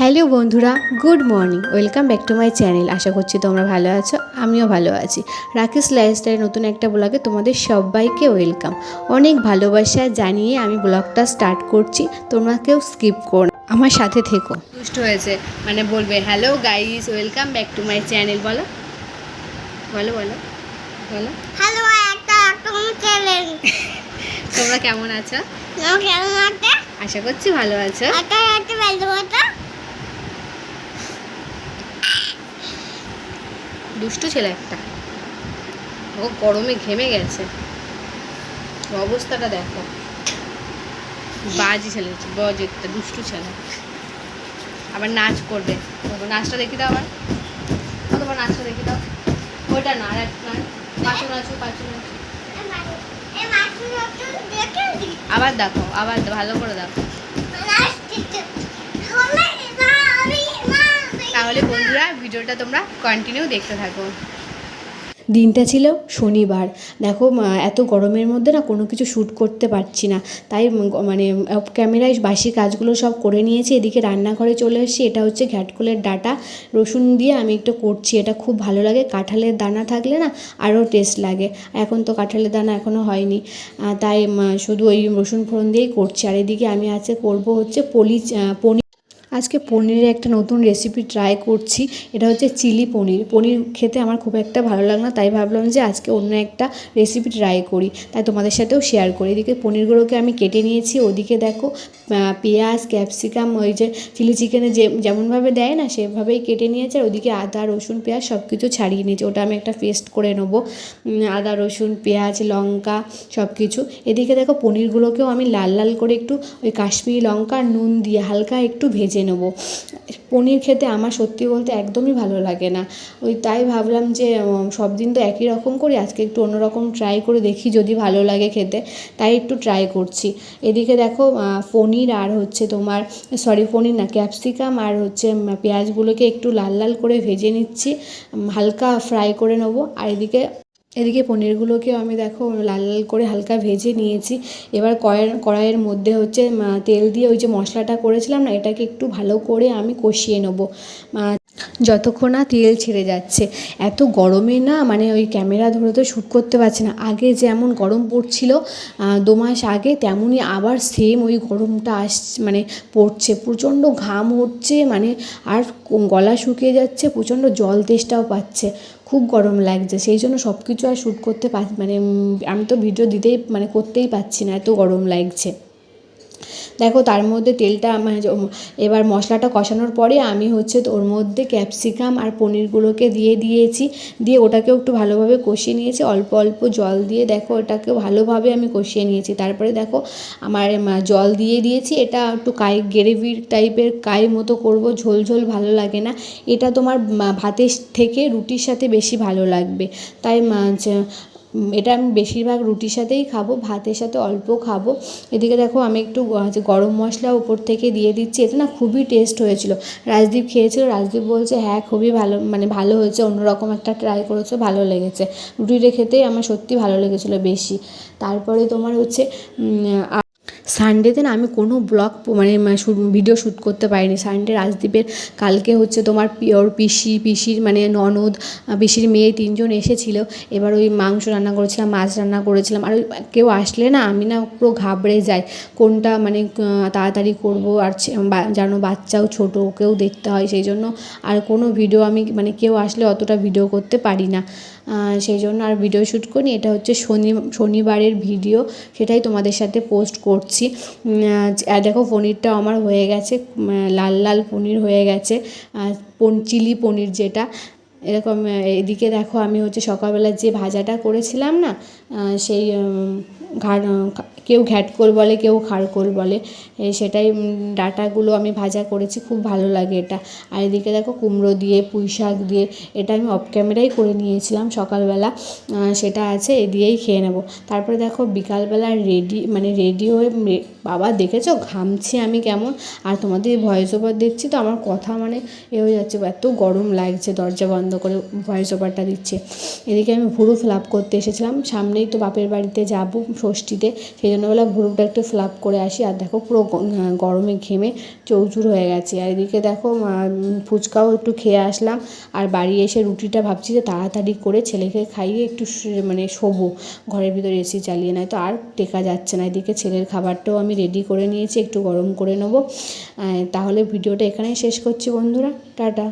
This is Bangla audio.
হ্যালো বন্ধুরা good morning. Welcome back to my channel. আশা করছি তোমরা ভালো আছো আমিও ভালো আছি। রাকেশ লাইফস্টাইল নতুন একটা ব্লগে তোমাদের সবাইকে ওয়েলকাম। অনেক ভালোবাসা জানিয়ে আমি ব্লগটা স্টার্ট করছি তোমরা কেউ স্কিপ করো না। আমার সাথে থেকো। দুষ্ট হয়েছে মানে বলবে hello guys welcome back to my channel. বলো। বলো বলো বলো। হ্যালো চ্যানেল তোমরা কেমন আছো? কেমন আছে? আশা করছি ভালো আছো। একটা একটা বেলবো তো দুষ্টু ছেলে একটা। ও গরমে ঘেমে গেছে। অবস্থাটা দেখো। বাজি ছেলে বজ একটা দুষ্টু ছেলে। আবার নাচ করবে। নাচটা দেখি দাও আবার। তোমার নাচটা দেখি দাও। ওইটা না আর পাঁচু নাচু পাঁচু নাচু। আবার দেখো আবার ভালো করে দেখো লাস্ট দিতে বলে না আমি না তাহলে বন্ধুরা ভিডিওটা তোমরা কন্টিনিউ দেখতে থাকো। দিনটা ছিল শনিবার। দেখো এত গরমের মধ্যে না কোনো কিছু শ্যুট করতে পারছি না। তাই মানে ক্যামেরায় বাসি কাজগুলো সব করে নিয়েছি, এদিকে রান্নাঘরে চলে এসেছি। এটা হচ্ছে ঘ্যাটকলের ডাটা। রসুন দিয়ে আমি একটু করছি, এটা খুব ভালো লাগে। কাঁঠালের দানা থাকলে না আরও টেস্ট লাগে। এখন তো কাঁঠালের দানা এখনও হয়নি। তাই শুধু ওই রসুন ফোড়ন দিয়েই করছি। আর এদিকে আমি আছে, করব হচ্ছে পলি পনির। আজকে পনিরের একটা নতুন রেসিপি ট্রাই করছি। এটা হচ্ছে চিলি পনির। পনির খেতে আমার খুব একটা ভালো লাগে না, তাই ভাবলাম যে আজকে অন্য একটা রেসিপি ট্রাই করি। তাই তোমাদের সাথেও শেয়ার করি। এদিকে পনিরগুলোকে আমি কেটে নিয়েছি। ওদিকে দেখো পেঁয়াজ ক্যাপসিকাম ওই যে চিলি চিকেনে যে যেমনভাবে দেয় না, সেভাবেই কেটে নিয়েছে। আর ওদিকে আদা, রসুন, পেঁয়াজ সব কিছু ছাড়িয়ে নিয়েছি। ওটা আমি একটা পেস্ট করে নেব। আদা, রসুন, পেঁয়াজ, লঙ্কা সব কিছু এদিকে দেখো, পনিরগুলোকেও আমি লাল লাল করে একটু ওই কাশ্মীরি লঙ্কা নুন দিয়ে হালকা একটু ভেজে নেব। পনির খেতে আমার সত্যি বলতে একদমই ভালো লাগে না। ওই তাই ভাবলাম যে সব দিন তো একই রকম করি, আজকে একটু অন্যরকম ট্রাই করে দেখি যদি ভালো লাগে খেতে। তাই একটু ট্রাই করছি। এদিকে দেখো পনির আর হচ্ছে তোমার সরি পনির না ক্যাপসিকাম আর হচ্ছে পেঁয়াজগুলোকে একটু লাল লাল করে ভেজে নিচ্ছি। হালকা ফ্রাই করে নেব। আর এদিকে এদিকে পনিরগুলোকেও আমি দেখো লাল লাল করে হালকা ভেজে নিয়েছি। এবার কড়াইয়ের কড়াইয়ের মধ্যে হচ্ছে তেল দিয়ে ওই যে মশলাটা করেছিলাম না, এটাকে একটু ভালো করে আমি কষিয়ে নেব। যতক্ষণ না তেল ছেড়ে যাচ্ছে। এত গরমে না মানে ওই ক্যামেরা ধরে তো শ্যুট করতে পারছে না। আগে যেমন গরম পড়ছিল দু মাস আগে তেমনই আবার সেম ওই গরমটা আস মানে পড়ছে। প্রচণ্ড ঘাম হচ্ছে মানে আর গলা শুকিয়ে যাচ্ছে, প্রচণ্ড জল তেষ্টাও পাচ্ছে। খুব গরম লাগছে। সেই জন্য সব কিছু আর শ্যুট করতে পার মানে আমি তো ভিডিও দিতেই মানে করতেই পারছি না, এত গরম লাগছে। দেখো তার মধ্যে তেলটা মানে এবার মশলাটা কষানোর পরে আমি হচ্ছে ওর মধ্যে ক্যাপসিকাম আর পনিরগুলোকে দিয়ে দিয়েছি। দিয়ে ওটাকেও একটু ভালোভাবে কষিয়ে নিয়েছি। অল্প অল্প জল দিয়ে দেখো ওটাকে ভালোভাবে আমি কষিয়ে নিয়েছি। তারপরে দেখো আমার জল দিয়ে দিয়েছি। এটা একটু কাই গ্রেভির টাইপের কাই মতো করব। ঝোল ঝোল ভালো লাগে না। এটা তোমার ভাতের থেকে রুটির সাথে বেশি ভালো লাগবে। তাই এটা আমি বেশিরভাগ রুটির সাথেই খাব, ভাতের সাথে অল্প খাব। এদিকে দেখো আমি একটু গরম মশলা উপর থেকে দিয়ে দিচ্ছি, এতে না খুবই টেস্ট হয়েছিল। রাজদীপ খেয়েছিল, রাজদীপ বলছে হ্যাঁ খুবই ভালো মানে ভালো হয়েছে, অন্যরকম একটা ট্রাই করেছ, ভালো লেগেছে। রুটিটা খেতেই আমার সত্যি ভালো লেগেছিলো বেশি। তারপরে তোমার হচ্ছে সানডেতে না আমি কোনো ব্লগ মানে ভিডিও শ্যুট করতে পারিনি। সানডে রাজদীপের কালকে হচ্ছে তোমার পি- ওর পিসি, পিসির মানে ননদ পিসির মেয়ে তিনজন এসেছিল। এবার ওই মাংস রান্না করেছিলাম, মাছ রান্না করেছিলাম। আর কেউ আসলে না, আমি না পুরো ঘাবড়ে যাই। কোনটা মানে তাড়াতাড়ি করব আর যেন বাচ্চাও ছোটো, ওকেও দেখতে হয় সেই জন্য। আর কোনো ভিডিও আমি মানে কেউ আসলে অতটা ভিডিও করতে পারি না। সেই জন্য আর ভিডিও শ্যুট করি এটা হচ্ছে শনি, শনিবারের ভিডিও সেটাই তোমাদের সাথে পোস্ট করছি। আর দেখো পনিরটা আমার হয়ে গেছে লাল লাল পনির হয়ে গেছে চিলি পনির যেটা। এরকম, এদিকে দেখো আমি হচ্ছে সকালবেলা যে ভাজাটা করেছিলাম না সেই ঘাট কেউ ঘ্যাটকোল বলে, কেউ খারকোল বলে। সেটাই ডাঁটাগুলো আমি ভাজা করেছি, খুব ভালো লাগে এটা। আর এদিকে দেখো, কুমড়ো দিয়ে, পুঁই শাক দিয়ে, এটা আমি অফ ক্যামেরাই করে নিয়েছিলাম সকালবেলা। সেটা আছে, এ দিয়েই খেয়ে নেব। তারপরে দেখো, বিকালবেলা রেডি মানে রেডি হয়ে বাবা দেখেছ? ঘামছি আমি কেমন? আর তোমাদের ভয়েস ওভার দেখছি তো আমার কথা মানে এ হয়ে যাচ্ছে, এত গরম লাগছে দরজা বন্ধ করে ভয়েস ওভারটা দিচ্ছে। এদিকে আমি ভুরু ফিল আপ করতে এসেছিলাম। সামনেই তো বাপের বাড়িতে যাব ষষ্ঠীতে সেই জন্য বলে ভুরুটা একটু ফ্লাপ করে আসি। আর দেখো পুরো গরমে ঘেমে চৌচুর হয়ে গেছে। আর এদিকে দেখো ফুচকাও একটু খেয়ে আসলাম। আর বাড়ি এসে রুটিটা ভাবছি যে তাড়াতাড়ি করে ছেলেকে খাইয়ে একটু মানে শোবো। ঘরের ভিতরে এসি চালিয়ে নাই তো আর টেকা যাচ্ছে না। এদিকে ছেলের খাবারটাও আমি রেডি করে নিয়েছি, একটু গরম করে নেব। তাহলে ভিডিওটা এখানেই শেষ করছি বন্ধুরা। টাটা।